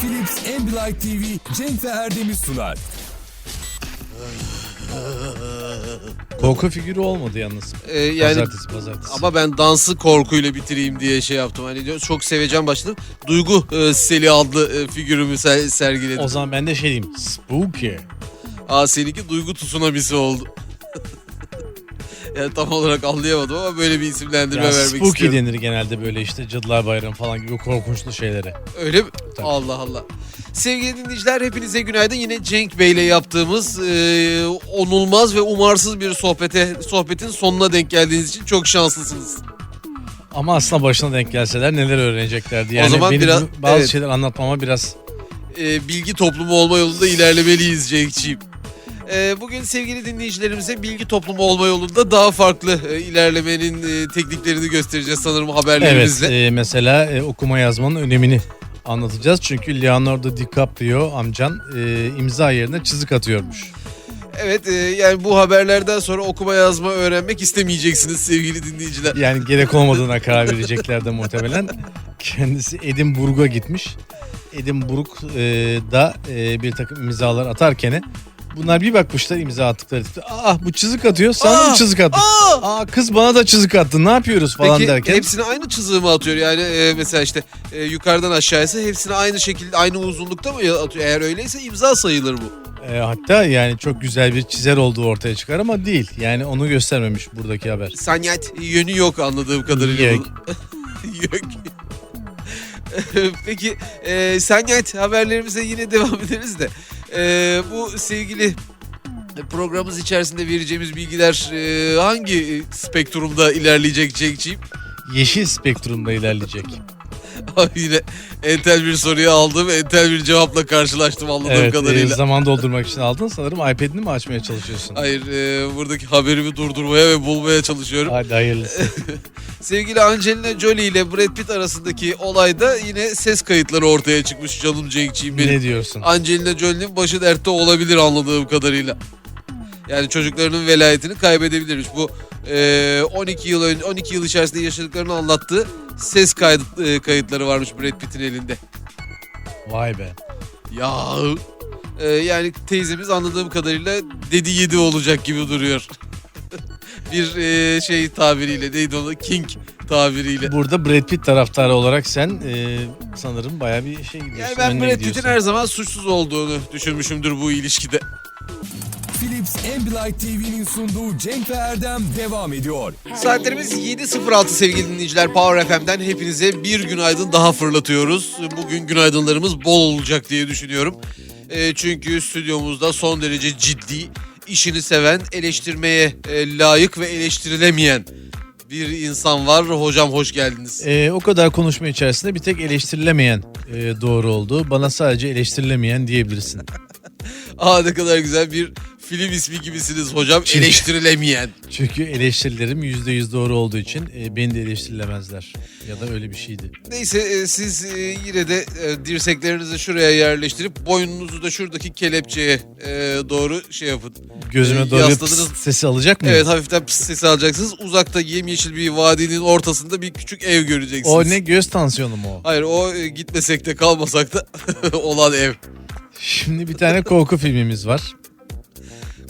Philips Ambilight TV Cenk ve Erdem'i sunar. Korku figürü olmadı yalnız. Ee, yani pazartesi pazartesi. ama ben dansı korkuyla bitireyim diye şey yaptım. Hani diyor, çok seveceğim başladım. Duygu e, Seli adlı e, figürümü ser- sergiledim. O zaman ben de şey diyeyim. Spooky. Aa seninki Duygu Tsunamisi oldu. yani tam olarak anlayamadım ama böyle bir isimlendirme Ya vermek spooky istiyorum. denir genelde böyle işte Cadılar Bayramı falan gibi korkunçlu şeylere. Öyle mi? Tabii. Allah Allah. Sevgili dinleyiciler hepinize günaydın. Yine Cenk Bey ile yaptığımız e, onulmaz ve umarsız bir sohbete sohbetin sonuna denk geldiğiniz için çok şanslısınız. Ama aslında başına denk gelseler neler öğreneceklerdi. Yani zaman benim biraz- bazı evet. şeyler anlatmama biraz E, bilgi toplumu olma yolunda ilerlemeliyiz Cenk'ciğim. E, bugün sevgili dinleyicilerimize bilgi toplumu olma yolunda daha farklı e, ilerlemenin e, tekniklerini göstereceğiz sanırım evet haberlerimizle. e, mesela e, okuma yazmanın önemini anlatacağız. Çünkü Leonardo DiCaprio amcan e, imza yerine çizik atıyormuş. Evet e, yani bu haberlerden sonra okuma yazma öğrenmek istemeyeceksiniz sevgili dinleyiciler. Yani gerek olmadığına karar verecekler de muhtemelen. Kendisi Edinburgh'a gitmiş. Edinburgh'da e, bir takım imzalar atarken bunlar bir bakmışlar imza attıkları tipte. Aa bu çizik atıyor sana Aa, mı çizik attı? Aa! Aa kız bana da çizik attı ne yapıyoruz falan Peki derken. hepsine aynı çizığı mı atıyor? Yani e, mesela işte e, yukarıdan aşağıysa hepsine aynı şekilde aynı uzunlukta mı atıyor? Eğer öyleyse imza sayılır bu. E, hatta yani çok güzel bir çizer olduğu ortaya çıkar ama değil. Yani onu göstermemiş buradaki haber. Sanyet yönü yok anladığım kadarıyla. Yok. yok. Peki e, Sanyet haberlerimize yine devam ederiz de. E, bu sevgili programımız içerisinde vereceğimiz bilgiler e, hangi spektrumda ilerleyecek Cenk'ciğim? Yeşil spektrumda ilerleyecek. Abi Yine entel bir soruyu aldım. Entel bir cevapla karşılaştım anladığım Evet e, kadarıyla. zaman doldurmak için aldın sanırım iPad'ini mi açmaya çalışıyorsun? Hayır e, buradaki haberimi durdurmaya ve bulmaya çalışıyorum. Hadi hayırlısı. Sevgili Angelina Jolie ile Brad Pitt arasındaki olayda yine ses kayıtları ortaya çıkmış canım Cenk'ciğim benim. ne diyorsun? Angelina Jolie'nin başı dertte olabilir anladığım kadarıyla. Yani çocuklarının velayetini kaybedebilirmiş. Bu e, 12 yıl önce 12 yıl içerisinde yaşadıklarını anlattığı ses kayıt, e, kayıtları varmış Brad Pitt'in elinde. Vay be. Ya e, yani teyzemiz anladığım kadarıyla dedi yedi olacak gibi duruyor. bir e, şey tabiriyle neydi onu King tabiriyle. Burada Brad Pitt taraftarı olarak sen e, sanırım baya bir şey gidiyorsun. Yani ben Brad Pitt'in her zaman suçsuz olduğunu düşünmüşümdür bu ilişkide. Philips Ambilight TV'nin sunduğu Cenk ve Erdem devam ediyor. Saatlerimiz 7.06 sevgili dinleyiciler. Power FM'den hepinize bir günaydın daha fırlatıyoruz. Bugün günaydınlarımız bol olacak diye düşünüyorum. E, çünkü stüdyomuzda son derece ciddi, işini seven, eleştirmeye e, layık ve eleştirilemeyen bir insan var. Hocam hoş geldiniz. E, o kadar konuşma içerisinde bir tek eleştirilemeyen e, doğru oldu. Bana sadece eleştirilemeyen diyebilirsin. Aa ne kadar güzel bir film ismi gibisiniz hocam. Çünkü- Eleştirilemeyen. Çünkü eleştirilerim %100 doğru olduğu için e, beni de eleştirilemezler. Ya da öyle bir şeydi. Neyse e, siz e, yine de e, dirseklerinizi şuraya yerleştirip boynunuzu da şuradaki kelepçeye e, doğru şey yapın. Gözüme E, doğru pıs sesi alacak mı? Evet hafiften pıs sesi alacaksınız. Uzakta yemyeşil bir vadinin ortasında bir küçük ev göreceksiniz. O ne göz tansiyonu mu o? Hayır o e, gitmesek de kalmasak da olan ev. Şimdi bir tane korku filmimiz var.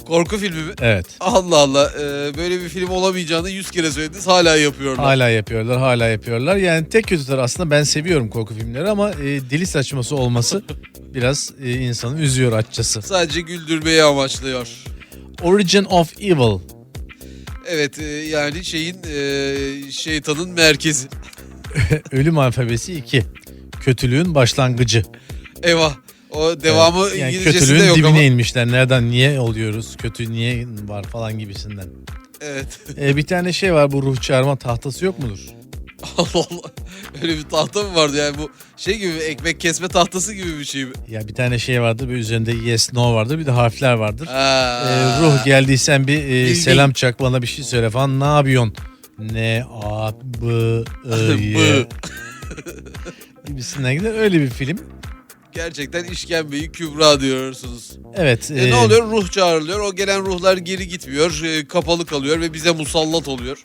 Korku filmi mi? Evet. Allah Allah e, böyle bir film olamayacağını yüz kere söylediniz hala yapıyorlar. Hala yapıyorlar, hala yapıyorlar. Yani tek kötü tarafı aslında ben seviyorum korku filmleri ama e, deli saçması olması biraz e, insanı üzüyor açıkçası. Sadece güldürmeyi amaçlıyor. Origin of Evil. Evet e, yani şeyin e, şeytanın merkezi. Ölüm alfabesi 2. Kötülüğün başlangıcı. Eyvah. O devamı Evet, yani İngilizcesi de yok dibine ama. inmişler. Nereden, niye oluyoruz? Kötü niye var falan gibisinden. Evet. E, bir tane şey var bu ruh çağırma tahtası yok mudur? Allah Allah. Öyle bir tahta mı vardı yani bu şey gibi ekmek kesme tahtası gibi bir şey mi? Ya bir tane şey vardı ve üzerinde yes no vardır bir de harfler vardır. Ha. E, ruh geldiysen bir e, selam çak bana bir şey söyle falan ne yapıyorsun? Ne a b i y gibisinden gider öyle bir film. Gerçekten işkembeyi kübra diyorsunuz. Evet. E, e, ne oluyor? Ruh çağrılıyor. O gelen ruhlar geri gitmiyor. e, kapalı kalıyor ve bize musallat oluyor.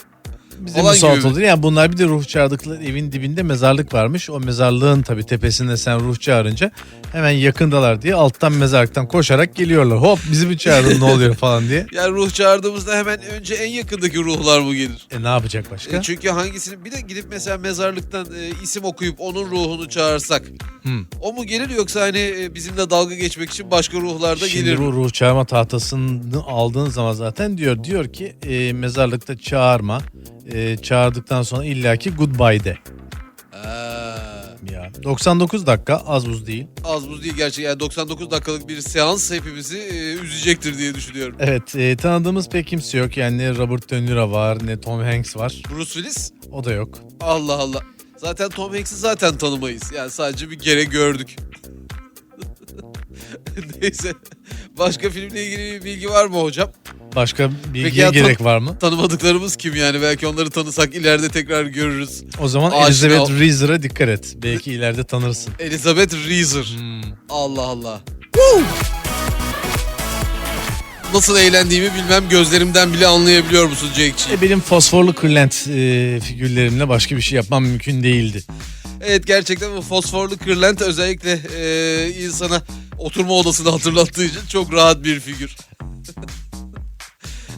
Bize Falan musallat gibi olur. Yani bunlar bir de ruh çağırdıkları evin dibinde mezarlık varmış. O mezarlığın tabii tepesinde sen ruh çağırınca hemen yakındalar diye alttan mezarlıktan koşarak geliyorlar. Hop bizi mi çağırdın ne oluyor falan diye. Yani ruh çağırdığımızda hemen önce en yakındaki ruhlar mı gelir? E ne yapacak başka? E, çünkü hangisini bir de gidip mesela mezarlıktan e, isim okuyup onun ruhunu çağırsak Hmm. o mu gelir yoksa hani e, bizimle dalga geçmek için başka ruhlar da Şimdi gelir mi? bu ruh çağırma tahtasını aldığın zaman zaten diyor diyor ki e, mezarlıkta çağırma. E, çağırdıktan sonra illaki goodbye de. Ha, Ya 99 dakika az buz değil. az buz değil gerçekten. Yani 99 dakikalık bir seans hepimizi e, üzecektir diye düşünüyorum. Evet e, tanıdığımız pek kimse yok. Yani ne Robert De Niro var ne Tom Hanks var. Bruce Willis O da yok. Allah Allah. Zaten Tom Hanks'i zaten tanımayız. Yani sadece bir kere gördük. Neyse. Başka filmle ilgili bir bilgi var mı hocam? Başka Peki bilgiye ya gerek var mı? Tanımadıklarımız kim yani? Belki onları tanısak ileride tekrar görürüz. O zaman Aşina- Elizabeth Reeser'a dikkat et. Belki ileride tanırsın. Elizabeth Reeser. Hmm. Allah Allah. Nasıl eğlendiğimi bilmem gözlerimden bile anlayabiliyor musun Cenk'ciğim? E, benim fosforlu kırlent e, figürlerimle başka bir şey yapmam mümkün değildi. Evet gerçekten bu fosforlu kırlent özellikle e, insana oturma odasını hatırlattığı için çok rahat bir figür.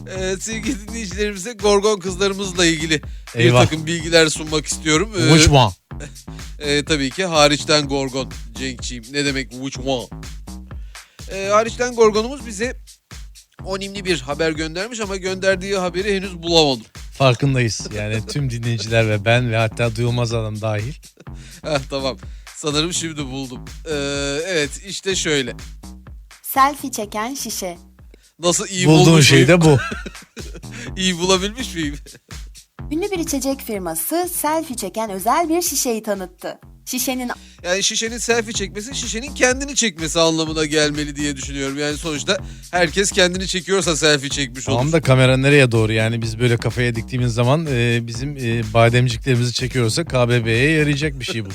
e, sevgili dinleyicilerimize Gorgon kızlarımızla ilgili bir Eyvah. takım bilgiler sunmak istiyorum. E, Which one? e, tabii ki hariçten Gorgon Cenk'ciğim. Ne demek which one? E, hariçten Gorgon'umuz bize onimli bir haber göndermiş ama gönderdiği haberi henüz bulamadım. Farkındayız. Yani tüm dinleyiciler ve ben ve hatta duyulmaz adam dahil. Heh, tamam. Sanırım şimdi buldum. E, evet işte şöyle. Selfie çeken şişe. Nasıl iyi Bulduğun bulmuş şey muyum? de bu. İyi bulabilmiş miyim? Ünlü bir içecek firması selfie çeken özel bir şişeyi tanıttı. Şişenin Yani şişenin selfie çekmesi şişenin kendini çekmesi anlamına gelmeli diye düşünüyorum. Yani sonuçta herkes kendini çekiyorsa selfie çekmiş olur. Tamam da kamera nereye doğru? Yani biz böyle kafaya diktiğimiz zaman e, bizim e, bademciklerimizi çekiyorsa KBB'ye yarayacak bir şey bu.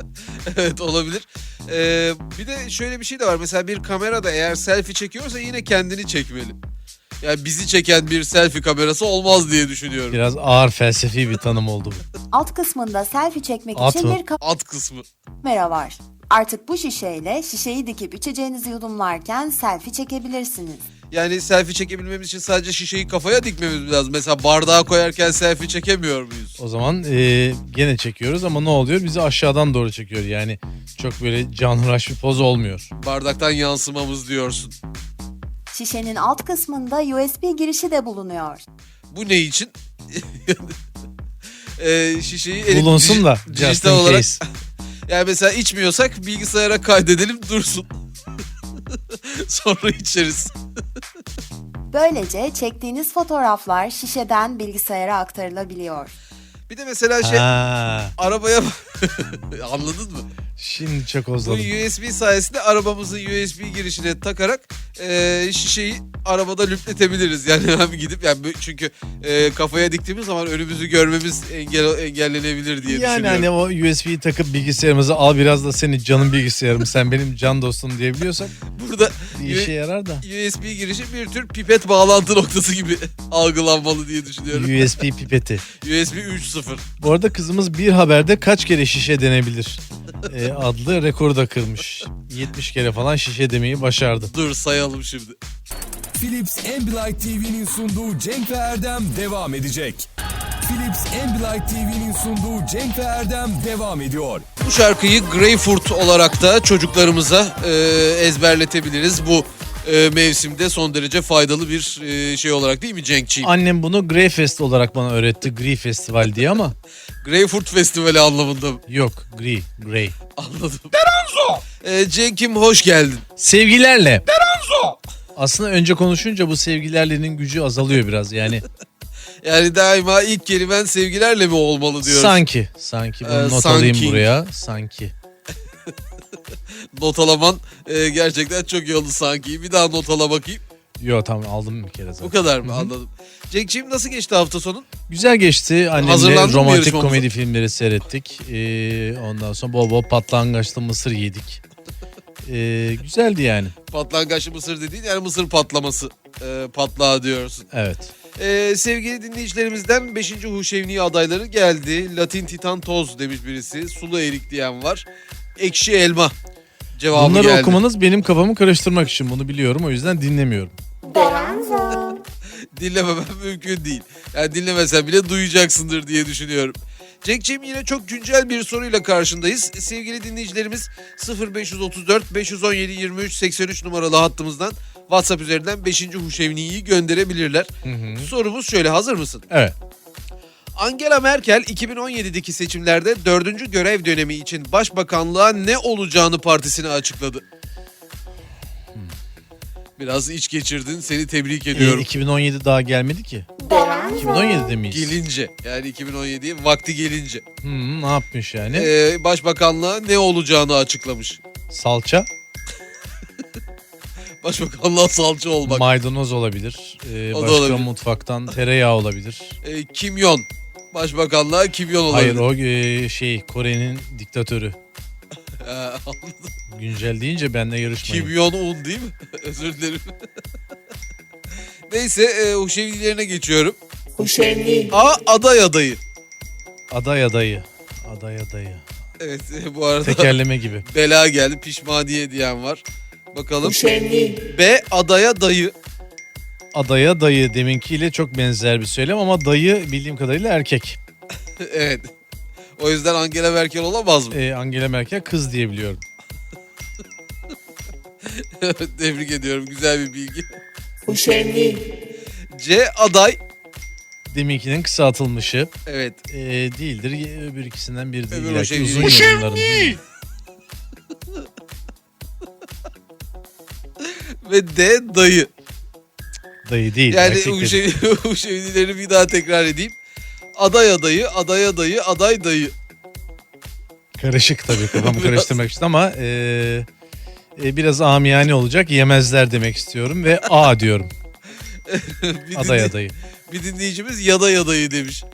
evet olabilir. Ee, bir de şöyle bir şey de var. Mesela bir kamerada eğer selfie çekiyorsa yine kendini çekmeli. Yani bizi çeken bir selfie kamerası olmaz diye düşünüyorum. Biraz ağır felsefi bir tanım oldu bu. alt kısmında selfie çekmek At için mı? bir At kısmı. kamera var. Artık bu şişeyle şişeyi dikip içeceğinizi yudumlarken selfie çekebilirsiniz. Yani selfie çekebilmemiz için sadece şişeyi kafaya dikmemiz lazım. Mesela bardağa koyarken selfie çekemiyor muyuz? O zaman e, gene çekiyoruz ama ne oluyor? Bizi aşağıdan doğru çekiyor. Yani çok böyle canhıraş bir poz olmuyor. Bardaktan yansımamız diyorsun. Şişenin alt kısmında USB girişi de bulunuyor. Bu ne için? Ee, şişeyi Bulunsun dij- da just dijital in olarak case. yani mesela içmiyorsak bilgisayara kaydedelim dursun. Sonra içeriz. Böylece çektiğiniz fotoğraflar şişeden bilgisayara aktarılabiliyor. Bir de mesela şey Ha, arabaya anladın mı? şimdi çok Bu ozladım. USB sayesinde arabamızın USB girişine takarak e, şişeyi arabada lüpletebiliriz. Yani hemen gidip yani çünkü e, kafaya diktiğimiz zaman önümüzü görmemiz engel engellenebilir diye Yani düşünüyorum. hani o USB'yi takıp bilgisayarımıza al biraz da senin canın bilgisayarım sen benim can dostum diyebiliyorsak Burada işe yarar da. USB girişi bir tür pipet bağlantı noktası gibi algılanmalı diye düşünüyorum. USB pipeti. USB 3.0. Bu arada kızımız bir haberde kaç kere şişe denebilir e, adlı rekoru da kırmış. 70 kere falan şişe demeyi başardı. Dur sayalım şimdi. Philips Ambilight TV'nin sunduğu Cenk ve Erdem devam edecek. Philips Ambilight TV'nin sunduğu Cenk ve Erdem devam ediyor. Bu şarkıyı Greyfurt olarak da çocuklarımıza e, ezberletebiliriz. Bu e, mevsimde son derece faydalı bir e, şey olarak değil mi Cenkçiğim? Annem bunu Greyfest olarak bana öğretti. Grey Festival diye ama Greyfurt Festivali anlamında mı? yok. Grey, Grey. Anladım. Deranzo! E, Cenk'im hoş geldin. Sevgilerle. Aslında önce konuşunca bu sevgilerle'nin gücü azalıyor biraz yani. Yani daima ilk kelimen sevgilerle mi olmalı diyoruz. Sanki. Sanki. Bunu Ee, not sanki. alayım buraya. Sanki. Not alaman e, gerçekten çok iyi oldu sanki. Bir daha not ala bakayım. Yo tamam aldım bir kere zaten. Bu kadar mı? Anladım. Cenk'ciğim nasıl geçti hafta sonun? Güzel geçti. Annemle Hazırlandın mı romantik yarışmamıza? komedi filmleri seyrettik. Ee, ondan sonra bol bol patlangaçlı mısır yedik. Ee, güzeldi yani. Patlangaçlı mısır dediğin yani mısır patlaması. E, patlağı diyorsun. Evet. Ee, sevgili dinleyicilerimizden 5. Huşevni adayları geldi. Latin Titan Toz demiş birisi. Sulu erik diyen var. Ekşi elma cevabı Bunları geldi. okumanız benim kafamı karıştırmak için bunu biliyorum o yüzden dinlemiyorum. Dinlememem mümkün değil. Yani dinlemesen bile duyacaksındır diye düşünüyorum. Cenk'ciğim yine çok güncel bir soruyla karşındayız. Sevgili dinleyicilerimiz 0534 517 23 83 numaralı hattımızdan WhatsApp üzerinden 5. Huşevni'yi gönderebilirler. Sorumuz şöyle hazır mısın? Evet. Angela Merkel 2017'deki seçimlerde dördüncü görev dönemi için başbakanlığa ne olacağını partisine açıkladı. Biraz iç geçirdin seni tebrik Ee, ediyorum. 2017 daha gelmedi ki. 2017'de miyiz? Gelince yani 2017'ye vakti gelince Hmm, ne yapmış yani? ee, başbakanlığa ne olacağını açıklamış. Salça, Başbakanlığa salça olmak. maydanoz olabilir. Ee, O da başka olabilir. mutfaktan tereyağı olabilir. Ee, kimyon. Başbakanlığa kimyon olabilir. Hayır o e, şey Kore'nin diktatörü. Güncel deyince benimle yarışmayın. kimyon un değil mi? Özür dilerim. Neyse e, Huşevnilerine geçiyorum. A aday adayı. Aday adayı. Aday adayı. Evet e, bu arada Tekerleme gibi. bela geldi pişmaniye diyen var. Bakalım. B adaya dayı. Adaya dayı deminkiyle çok benzer bir söylem ama dayı bildiğim kadarıyla erkek. evet. O yüzden Angela Merkel olamaz mı? Ee, Angela Merkel kız diye biliyorum. Tebrik ediyorum. Güzel bir bilgi. C aday. Deminkinin kısaltılmışı Evet. ee, değildir. Öbür ikisinden biri değil. Öbür o şey uzun yorumların. Ve D dayı. Dayı değil. Yani erkek bu dedi. bir daha tekrar edeyim. Aday adayı, aday adayı, aday dayı. Karışık tabii kafamı Biraz. karıştırmak için ama ee, e, biraz amiyane olacak. Yemezler demek istiyorum ve A diyorum. bir, Aday dinley- adayı. bir dinleyicimiz yaday adayı demiş.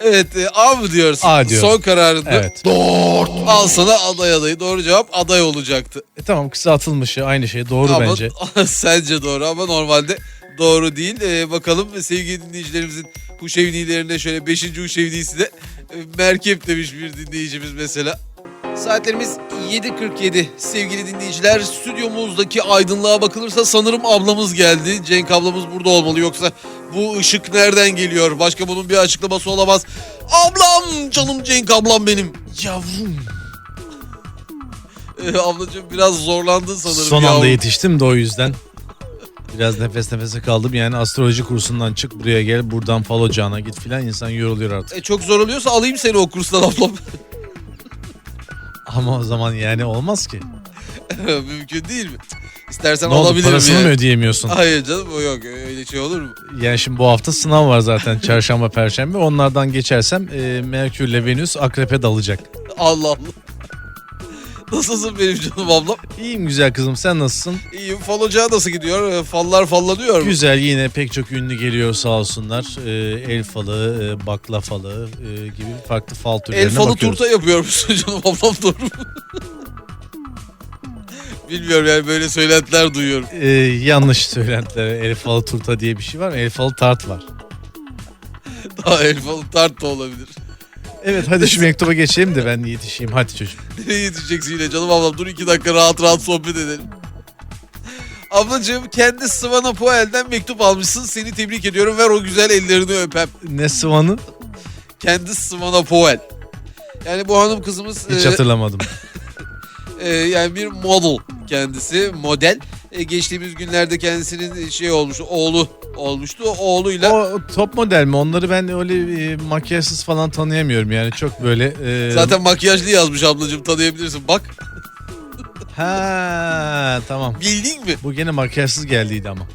Evet e, A mı diyorsun? A diyorum. Son kararında. Evet. Al sana aday adayı. Doğru cevap aday olacaktı. E, tamam kısaltılmışı aynı şey doğru ama, bence. sence doğru ama normalde doğru değil. Ee, bakalım sevgili dinleyicilerimizin Huşevnilerine şöyle 5. Huşevnisi de e, Merkep demiş bir dinleyicimiz mesela. Saatlerimiz 7.47 sevgili dinleyiciler. Stüdyomuzdaki aydınlığa bakılırsa sanırım ablamız geldi. Cenk ablamız burada olmalı yoksa bu ışık nereden geliyor? Başka bunun bir açıklaması olamaz. Ablam canım Cenk ablam benim. Yavrum. Ee, ablacığım biraz zorlandın sanırım. Son anda yavrum. yetiştim de o yüzden. Biraz nefes nefese kaldım. Yani astroloji kursundan çık buraya gel buradan fal ocağına git filan insan yoruluyor artık. E, çok zor oluyorsa alayım seni o kurstan ablam. Ama o zaman yani olmaz ki. Mümkün değil mi? İstersen Ne oldu alabilirim parasını yani. mı ödeyemiyorsun? Hayır canım o yok öyle şey olur mu? Yani şimdi bu hafta sınav var zaten çarşamba perşembe. Onlardan geçersem e, Merkürle Venüs akrepe dalacak. Allah Allah. Nasılsın benim canım ablam? İyiyim güzel kızım sen nasılsın? İyiyim fal ocağı nasıl gidiyor? E, Fallar fallanıyor mu? Güzel yine pek çok ünlü geliyor sağ olsunlar. E, el falı, e, bakla falı e, gibi farklı fal türlerine El falı bakıyoruz. turta yapıyor musun canım ablam doğru mu? Bilmiyorum yani böyle söylentiler duyuyorum. E, yanlış söylentiler. El falı turta diye bir şey var mı? El falı tart var. Daha el falı tart da olabilir. Evet hadi şu mektuba geçelim de ben yetişeyim. Hadi çocuğum. Nereye yetişeceksin yine canım ablam? Dur iki dakika rahat rahat sohbet edelim. Ablacığım kendi Svana Poel'den mektup almışsın. Seni tebrik ediyorum. Ver o güzel ellerini öpem. Ne sıvanı? Kendi Svana Poel. Yani bu hanım kızımız Hiç e, hatırlamadım. e, yani bir model kendisi model. E, geçtiğimiz günlerde kendisinin şey olmuş oğlu olmuştu. O Oğluyla O top model mi? Onları ben öyle e, makyajsız falan tanıyamıyorum yani çok böyle. e, zaten makyajlı yazmış ablacığım tanıyabilirsin. Bak Ha tamam. bildin mi? Bu gene makyajsız geldiydi ama.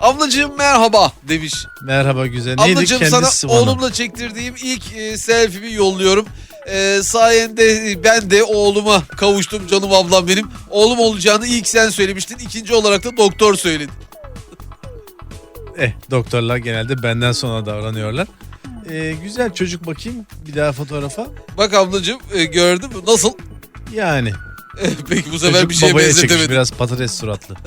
Ablacığım merhaba demiş. Merhaba güzel. Neydi Ablacığım kendi sana sıvanı? oğlumla çektirdiğim ilk e, selfie'mi yolluyorum. E, sayende ben de oğluma kavuştum canım ablam benim. Oğlum olacağını ilk sen söylemiştin. İkinci olarak da doktor söyledi. Eh doktorlar genelde benden sonra davranıyorlar. E, güzel çocuk bakayım bir daha fotoğrafa. Bak ablacığım e, gördün mü? Nasıl? Yani. Peki bu sefer Çocuk bir şeye babaya çekmiş benzetemedim. biraz patates suratlı.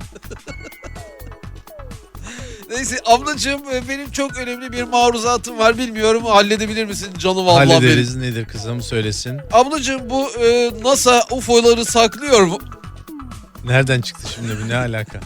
Neyse ablacığım e, benim çok önemli bir maruzatım var. Bilmiyorum halledebilir misin canım ablam benim? Hallederiz nedir kızım söylesin. Ablacığım bu e, NASA UFO'ları saklıyor mu? Nereden çıktı şimdi bu ne alaka?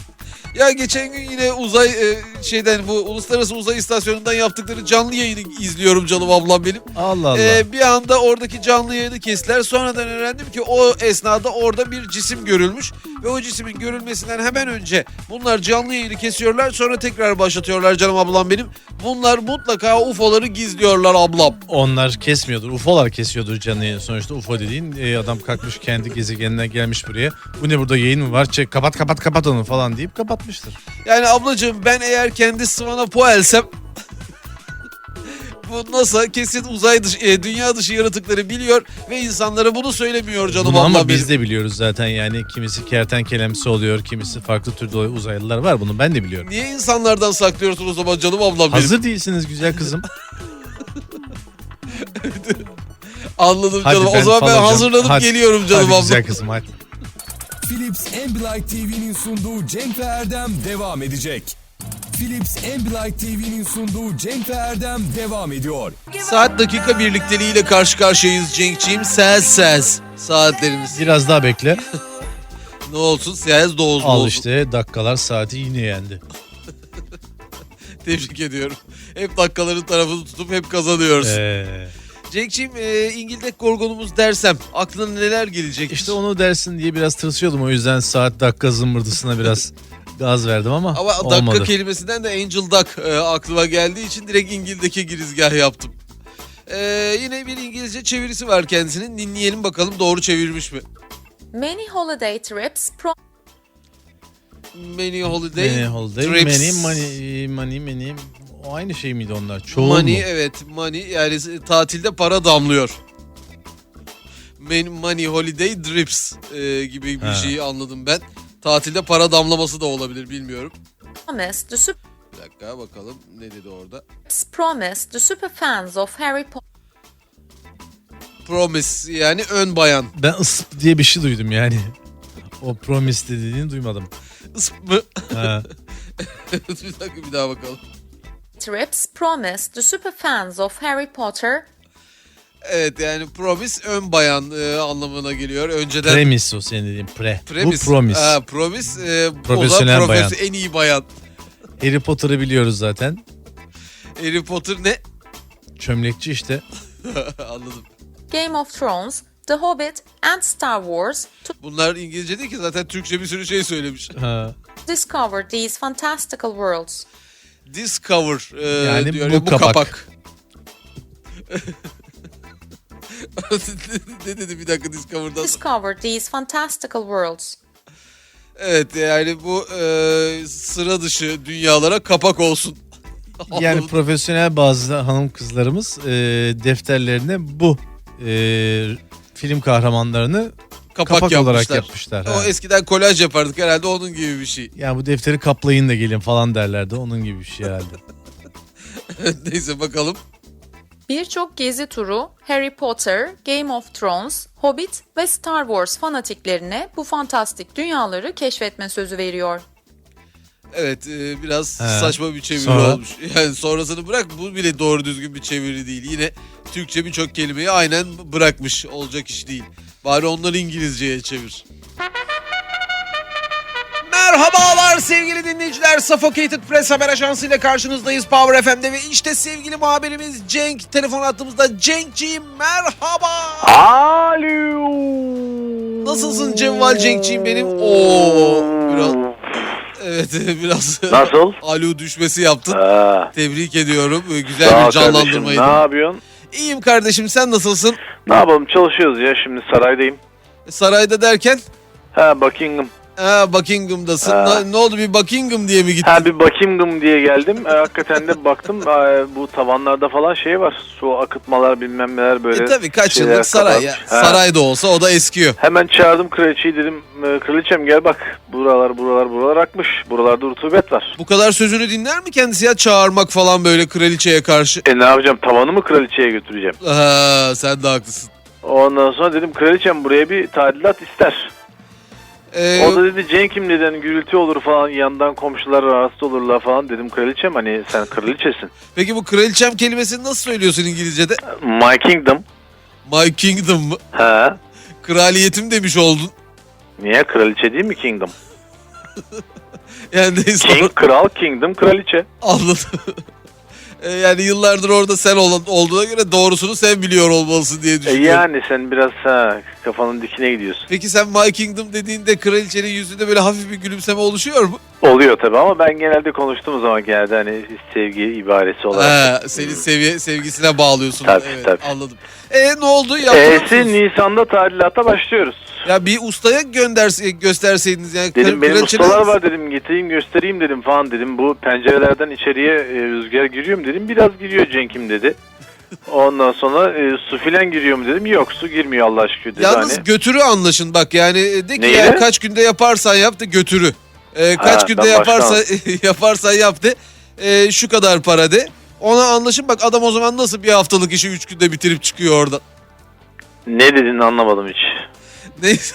Ya geçen gün yine uzay e, şeyden bu uluslararası uzay istasyonundan yaptıkları canlı yayını izliyorum canım ablam benim. Allah Allah. E, bir anda oradaki canlı yayını kestiler. Sonradan öğrendim ki o esnada orada bir cisim görülmüş ve o cismin görülmesinden hemen önce bunlar canlı yayını kesiyorlar sonra tekrar başlatıyorlar canım ablam benim. Bunlar mutlaka UFO'ları gizliyorlar ablam. Onlar kesmiyordur. UFO'lar kesiyordur canını. Sonuçta UFO dediğin e, adam kalkmış kendi gezegeninden gelmiş buraya. Bu ne burada yayın mı var? Çek kapat kapat kapat onu falan deyip kapatmıştır. Yani ablacığım ben eğer kendi Svana Poelsem bu NASA kesin uzay dışı, e, dünya dışı yaratıkları biliyor ve insanlara bunu söylemiyor canım Bunu ablam ama benim. biz de biliyoruz zaten yani kimisi kertenkelemsi oluyor, kimisi farklı türde uzaylılar var. Bunu ben de biliyorum. Niye insanlardan saklıyorsun o zaman canım ablam benim? Hazır değilsiniz güzel kızım. Anladım Hadi canım. O ben zaman ben hazırlanıp Hadi. geliyorum canım hadi ablam. güzel kızım hadi. Philips Ambilight TV'nin sunduğu Cenk ve Erdem devam edecek. Philips Ambilight TV'nin sunduğu Cenk ve Erdem devam ediyor. Saat dakika birlikteliğiyle karşı karşıyayız Cenk'ciğim. Sez sez saatlerimiz. Biraz daha bekle. Ne olsun sez doğuz Al olsun. işte dakikalar saati yine yendi. Tebrik ediyorum. Hep dakikaların tarafını tutup hep kazanıyoruz. Ee, Cenk'ciğim e, İngiltek gorgonumuz dersem aklına neler gelecek? işte onu dersin diye biraz tırsıyordum. O yüzden saat dakika zımbırdısına biraz gaz verdim ama, Ama dakika olmadı. kelimesinden de Angel Duck e, aklıma geldiği için direkt İngiltere'ye girizgah yaptım. E, yine bir İngilizce çevirisi var kendisinin. Dinleyelim bakalım doğru çevirmiş mi? Many holiday trips pro- Many holiday, Many holiday, trips. many, money, money, many. O aynı şey miydi onlar? Çoğul money mu? evet money yani tatilde para damlıyor. Money holiday drips e, gibi bir Ha. şeyi anladım ben. Tatilde para damlaması da olabilir bilmiyorum. promise the super Bir dakika bakalım ne dedi orada. promise the super fans of Harry Potter Promise yani ön bayan. Ben ısp diye bir şey duydum yani. O promise dediğini duymadım. Isp mı? Ha. bir dakika bir daha bakalım. Trips promise the super fans of Harry Potter Evet yani promise ön bayan e, anlamına geliyor. Önceden Premise o senin dediğin pre. premise. Bu promise. Ha, promise. e, o Profesyonel profes- bayan. En iyi bayan. Harry Potter'ı biliyoruz zaten. Harry Potter ne? Çömlekçi işte. Anladım. Game of Thrones The Hobbit and Star Wars to Bunlar İngilizce değil ki zaten Türkçe bir sürü şey söylemiş. Ha. discover these fantastical worlds. Discover e, Yani diyor. bu Bu, kapak. kapak. ne dedi bir dakika Discover'dan? Discover these fantastical worlds. Evet yani bu e, sıra dışı dünyalara kapak olsun. Yani profesyonel bazı hanım kızlarımız e, defterlerine bu e, film kahramanlarını kapak, kapak, yapmışlar. olarak yapmışlar. O ha. eskiden kolaj yapardık herhalde onun gibi bir şey. Yani bu defteri kaplayın da gelin falan derlerdi. Onun gibi bir şey herhalde. Neyse bakalım. Birçok gezi turu Harry Potter, Game of Thrones, Hobbit ve Star Wars fanatiklerine bu fantastik dünyaları keşfetme sözü veriyor. Evet e, biraz He. saçma bir çeviri Sonra? olmuş. Yani sonrasını bırak bu bile doğru düzgün bir çeviri değil. Yine Türkçe birçok kelimeyi aynen bırakmış. Olacak iş değil. Bari onları İngilizceye çevir. Merhabalar sevgili dinleyiciler. Suffocated Press haber ajansı ile karşınızdayız Power FM'de ve işte sevgili muhabirimiz Cenk telefon attığımızda Cenk'ciğim merhaba. Alo. Nasılsın Cevval Cenk'ciğim benim? Oo biraz evet biraz Nasıl? alo düşmesi yaptın. Ha, Tebrik ediyorum. Ee, sağ Güzel ol bir kardeşim. canlandırmaydı. Ne yapıyorsun? İyiyim kardeşim sen nasılsın? Ne yapalım çalışıyoruz ya şimdi saraydayım. Sarayda derken Ha Buckingham. Ha, Buckingham'dasın. Ha. Ne, ne oldu bir Buckingham diye mi gittin? Ha bir Buckingham diye geldim. E, hakikaten de baktım e, bu tavanlarda falan şey var. Su akıtmalar bilmem neler böyle. E tabii kaç yıllık saray ya. Ha. Saray da olsa o da eskiyor. Hemen çağırdım kraliçeyi dedim. e, Kraliçem gel bak. Buralar buralar buralar akmış. Buralarda rutubet var. Bu kadar sözünü dinler mi kendisi ya çağırmak falan böyle kraliçeye karşı? E ne yapacağım tavanı mı kraliçeye götüreceğim? Ha, sen de haklısın. Ondan sonra dedim kraliçem buraya bir tadilat ister. Ee, O da dedi Cenk'im dedi hani gürültü olur falan yandan komşular rahatsız olurlar falan dedim kraliçem hani sen kraliçesin. Peki bu kraliçem kelimesini nasıl söylüyorsun İngilizce'de? My kingdom. My kingdom mı? Ha. Kraliyetim demiş oldun. Niye kraliçe değil mi kingdom? Yani neyse King kral kingdom kraliçe. anladım. Ee, yani yıllardır orada sen olan, olduğuna göre doğrusunu sen biliyor olmalısın diye E düşünüyorum. yani sen biraz ha kafanın dikine gidiyorsun. Peki sen My Kingdom dediğinde kraliçenin yüzünde böyle hafif bir gülümseme oluşuyor mu? Oluyor tabii ama ben genelde konuştuğum zaman genelde hani sevgi ibaresi olarak. Ha, senin seviye sevgisine bağlıyorsun. Tabii, evet, tabii. Anladım. E ne oldu? E'si? Nisan'da tadilata başlıyoruz. Ya bir ustaya gönderse gösterseydiniz yani. Dedim benim ustalar var dedim getireyim göstereyim dedim falan dedim. Bu pencerelerden içeriye e, rüzgar giriyor mu dedim. Biraz giriyor Cenk'im dedi. Ondan sonra e, su filan giriyor mu dedim. Yok su girmiyor Allah şükür dedi. Yalnız hani. götürü anlaşın bak yani e, de ki Neyle? yani kaç günde yaparsan yap da götürü. E, kaç Ha, günde yaparsa yaparsan yap de e, şu kadar para de. Ona anlaşın bak adam o zaman nasıl bir haftalık işi 3 günde bitirip çıkıyor oradan. Ne dediğini anlamadım hiç. Neyse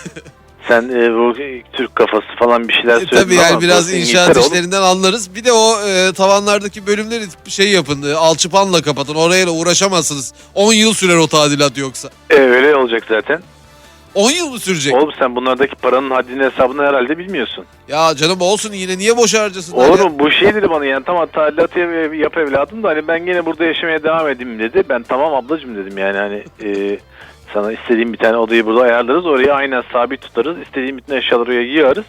Sen e, bu Türk kafası falan bir şeyler e, söyledin tabii yani ama biraz inşaat oğlum. işlerinden anlarız. Bir de o e, tavanlardaki bölümleri şey yapın e, alçıpanla kapatın orayla uğraşamazsınız. 10 yıl sürer o tadilat yoksa. E, öyle olacak zaten. 10 yıl mı sürecek? Oğlum sen bunlardaki paranın haddini hesabını herhalde bilmiyorsun. Ya canım olsun yine niye boş harcasınlar ya? Oğlum bu şey dedi bana yani tamam tadilatı yap- yap evladım da hani ben gene burada yaşamaya devam edeyim dedi. Ben tamam ablacığım dedim yani hani e, sana istediğim bir tane odayı burada ayarlarız. Oraya aynen sabit tutarız. İstediğim bütün eşyaları oraya yığarız.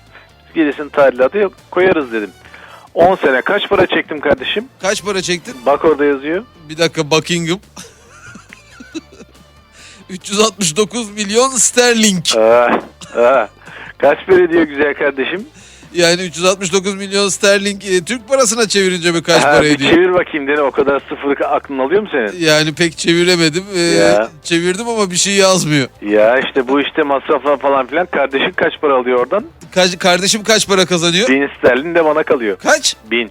Gerisini tadilatı koyarız dedim. 10 sene kaç para çektim kardeşim? Kaç para çektin? Bak orada yazıyor. Bir dakika Buckingham. 369 milyon sterling. Aa, aa. Kaç para diyor güzel kardeşim? Yani 369 milyon sterling e, Türk parasına çevirince mi kaç Ha, para bir ediyor? çevir bakayım dene o kadar sıfır aklın alıyor mu senin? Yani pek çeviremedim. E, Ya. çevirdim ama bir şey yazmıyor. Ya işte bu işte masraflar falan filan. Kardeşin kaç para alıyor oradan? Kaç, kardeşim kaç para kazanıyor? Bin sterlin de bana kalıyor. Kaç? Bin.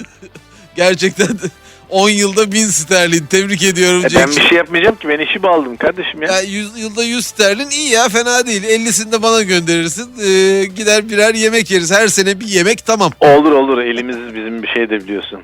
Gerçekten 10 yılda 1000 sterlin. Tebrik ediyorum E ben bir şey yapmayacağım ki ben işi bağladım kardeşim ya. Ya 100, yılda 100 sterlin iyi ya fena değil. 50'sini de bana gönderirsin. E, gider birer yemek yeriz. Her sene bir yemek tamam. Olur olur elimiz bizim bir şey de biliyorsun.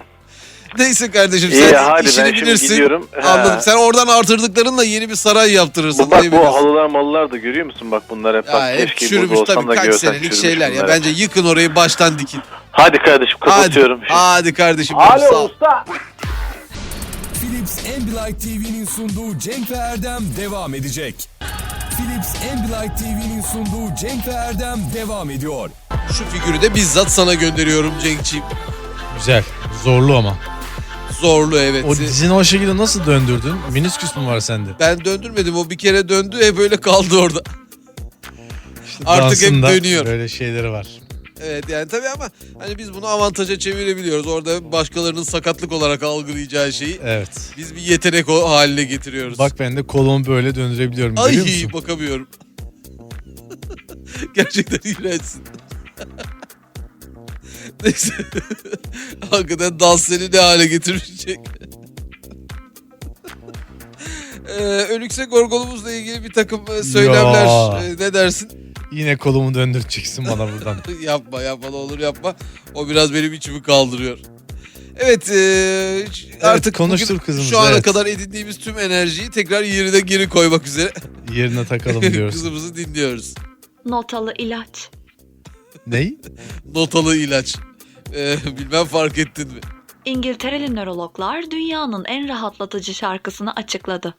Neyse kardeşim İyi sen hadi işini ben şimdi bilirsin. gidiyorum. Ha. Anladım. Sen oradan artırdıklarınla yeni bir saray yaptırırsın. Bu bak bu halılar malılar da görüyor musun bak bunlar hep Ya bak hep keşke çürümüş burada olsam tabii da kaç görsen senelik çürümüş şeyler ya. bunlar. Bence yıkın orayı baştan dikin. Hadi kardeşim kapatıyorum. Hadi, hadi kardeşim. benim, sağ ol. usta. Philips Ambilight TV'nin sunduğu Cenk ve Erdem devam edecek. Philips Ambilight TV'nin sunduğu Cenk ve Erdem devam ediyor. Şu figürü de bizzat sana gönderiyorum Cenk'ciğim. Güzel. Zorlu ama. Zorlu evet. O dizini o şekilde nasıl döndürdün? Minisküs mü var sende? Ben döndürmedim. O bir kere döndü e böyle kaldı orada. Artık hep Dansında dönüyor. Böyle şeyleri var. Evet yani tabii ama hani biz bunu avantaja çevirebiliyoruz. Orada başkalarının sakatlık olarak algılayacağı şeyi Evet. biz bir yetenek o haline getiriyoruz. Bak ben de kolumu böyle döndürebiliyorum Ay görüyor musun? bakamıyorum. Gerçekten iğrençsin. Neyse. Hakikaten dans seni ne hale getirecek. ee, Ölükse Gorgolumuzla ilgili bir takım e, söylemler Ya. e, ne dersin? Yine kolumu döndüreceksin bana buradan. yapma yapma ne olur yapma. O biraz benim içimi kaldırıyor. Evet, e, artık konuştur bugün kızımızı, şu ana evet. kadar edindiğimiz tüm enerjiyi tekrar yerine geri koymak üzere Yerine takalım diyorsun. kızımızı dinliyoruz. Notalı ilaç. Ney? Notalı ilaç. Ee, bilmem fark ettin mi? İngiltereli nörologlar dünyanın en rahatlatıcı şarkısını açıkladı.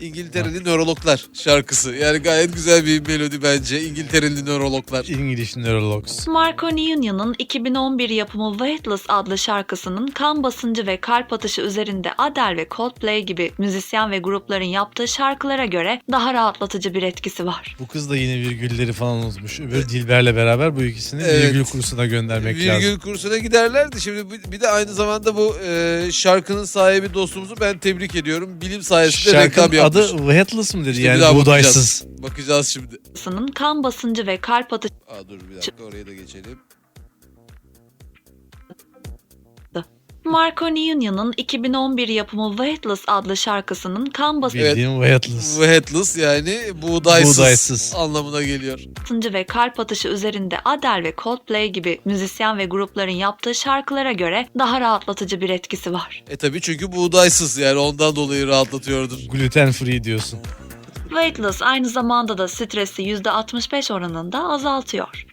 İngiltereli Nörologlar şarkısı. Yani gayet güzel bir melodi bence. İngiltereli Nörologlar. English Neurologs. Marconi Union'ın 2011 yapımı Weightless adlı şarkısının kan basıncı ve kalp atışı üzerinde Adele ve Coldplay gibi müzisyen ve grupların yaptığı şarkılara göre daha rahatlatıcı bir etkisi var. Bu kız da yine virgülleri falan unutmuş. Öbür Dilber'le beraber bu ikisini Evet. virgül kursuna göndermek Virgül lazım. kursuna giderlerdi. Şimdi bir- bir de aynı zamanda bu e, şarkının sahibi dostumuzu ben tebrik ediyorum. Bilim sayesinde reklam Şarkının yapmış. adı Weightless mı dedi İşte bir yani daha buğdaysız. Bakacağız. bakacağız şimdi. Şarkısının kan basıncı ve kalp atışı Aa, dur bir dakika oraya da geçelim. Marconi Union'ın 2011 yapımı Weightless adlı şarkısının kan Bildiğin Weightless. Headless yani buğdaysız, Buğdaysız. anlamına geliyor. basıncı ve kalp atışı üzerinde Adele ve Coldplay gibi müzisyen ve grupların yaptığı şarkılara göre daha rahatlatıcı bir etkisi var. E tabi çünkü buğdaysız yani ondan dolayı rahatlatıyordur. Gluten free diyorsun. Weightless aynı zamanda da stresi %65 oranında azaltıyor.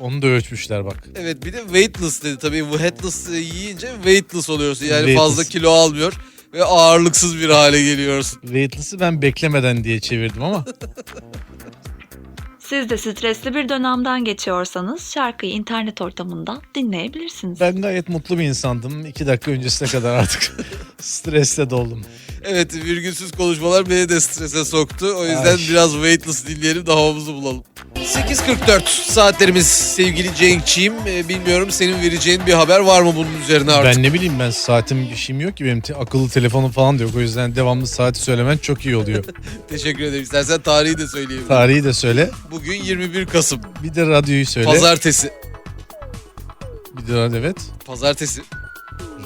Onu da ölçmüşler bak. Evet bir de weightless dedi tabii bu headless yiyince weightless oluyorsun yani Weightless. fazla kilo almıyor ve ağırlıksız bir hale geliyorsun. Weightless'ı ben beklemeden diye çevirdim ama Siz de stresli bir dönemden geçiyorsanız şarkıyı internet ortamında dinleyebilirsiniz. ben gayet mutlu bir insandım. İki dakika öncesine kadar artık stresle doldum. Evet virgülsüz konuşmalar beni de strese soktu. O yüzden Ay. biraz weightless dinleyelim de havamızı bulalım. 8.44 saatlerimiz sevgili Cenk'ciğim. Ee, bilmiyorum senin vereceğin bir haber var mı bunun üzerine artık? Ben ne bileyim ben saatim bir şeyim yok ki benim te- akıllı telefonum falan da yok. O yüzden devamlı saati söylemen çok iyi oluyor. Teşekkür ederim. İstersen tarihi de söyleyeyim. Tarihi de söyle. Bugün 21 Kasım. Bir de radyoyu söyle. Pazartesi. Bir de radyo evet. Pazartesi.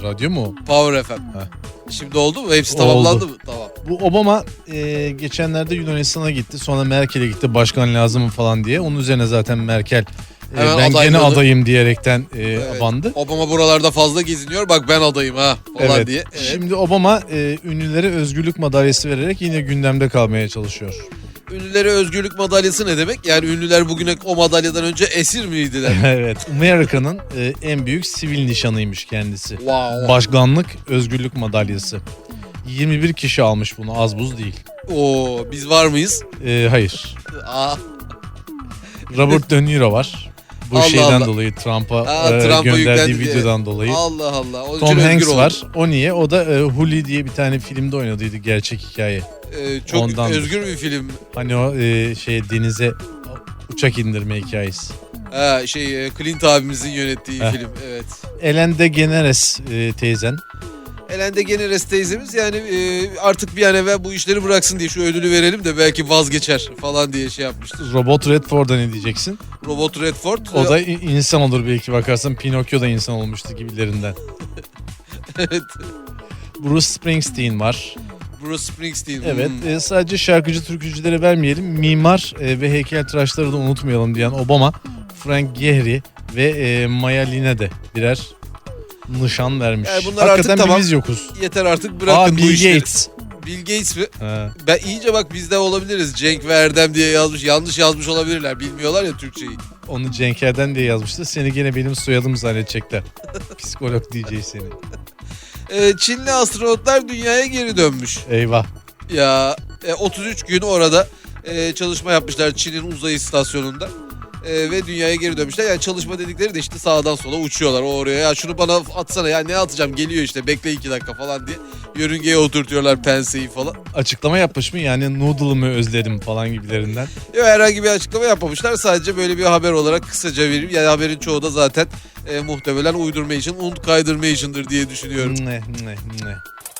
Radyo mu? o? Power FM. Ha. Şimdi oldu mu? Hepsi Oldu. tamamlandı mı? Tamam. Bu Obama e, geçenlerde Yunanistan'a gitti. Sonra Merkel'e gitti başkan lazım mı falan diye. Onun üzerine zaten Merkel e, Hemen ben gene adayım diyerekten e, Evet. abandı. Obama buralarda fazla geziniyor. Bak ben adayım ha falan Evet. diye. Evet. Şimdi Obama e, ünlülere özgürlük madalyası vererek yine gündemde kalmaya çalışıyor. Ünlülere özgürlük madalyası ne demek? Yani ünlüler bugüne o madalyadan önce esir miydiler? evet. Amerika'nın e, en büyük sivil nişanıymış kendisi. wow. Başkanlık özgürlük madalyası. 21 kişi almış bunu az buz değil. Oo, biz var mıyız? E, hayır. Aa, Robert De Niro var. Bu Allah şeyden Allah. dolayı Trump'a Aa, e, Trump'a gönderdiği yüklendi diye. videodan dolayı. Allah Allah. Onun Tom için özgür Hanks olduk. var. O niye? O da e, Huli diye bir tane filmde oynadıydı gerçek hikaye. Ee, çok Ondandır. özgür bir film. Hani o e, şey denize uçak indirme hikayesi. Ha, şey e, Clint abimizin yönettiği Heh. film. Evet. Ellen DeGeneres e, teyzen. Ellen DeGeneres teyzemiz yani e, artık bir an evvel bu işleri bıraksın diye şu ödülü verelim de belki vazgeçer falan diye şey yapmıştır. Robot Redford'a ne diyeceksin? Robot Redford. O da i- insan olur belki bakarsın. Pinokyo da insan olmuştu gibilerinden. evet. Bruce Springsteen var. Bruce Springsteen. Evet Hmm. e, sadece şarkıcı türkücülere vermeyelim. Mimar e, ve heykeltıraşları da unutmayalım diyen Obama, Frank Gehry ve e, Maya Line de birer nişan vermiş. Yani bunlar Hakikaten artık tamam. biz yokuz. Yeter artık bırakın Aa bu Bill işleri. Gates. Bill Gates mi? Ha, Ben iyice bak bizde olabiliriz. Cenk ve Erdem diye yazmış. Yanlış yazmış olabilirler. Bilmiyorlar ya Türkçeyi. onu Cenk Erden diye yazmıştı. Seni gene benim soyadım zannedecekler. Psikolog diyeceği seni. Ee, Çinli astronotlar dünyaya geri dönmüş. Eyvah. Ya e, 33 gün orada e, çalışma yapmışlar Çin'in uzay istasyonunda. E, ve dünyaya geri dönmüşler. Yani çalışma dedikleri de işte sağdan sola uçuyorlar o oraya. Ya şunu bana atsana ya ne atacağım geliyor işte bekle iki dakika falan diye. Yörüngeye oturtuyorlar penseyi falan. Açıklama yapmış mı? Yani noodle'ımı özledim falan gibilerinden. Yok herhangi bir açıklama yapmamışlar. Sadece böyle bir haber olarak kısaca vereyim. Yani haberin çoğu da zaten e, muhtemelen uydurma için, un kaydırma içindir diye düşünüyorum. Ne ne ne.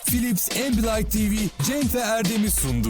Philips Ambilight TV Cenk ve Erdem'i sundu.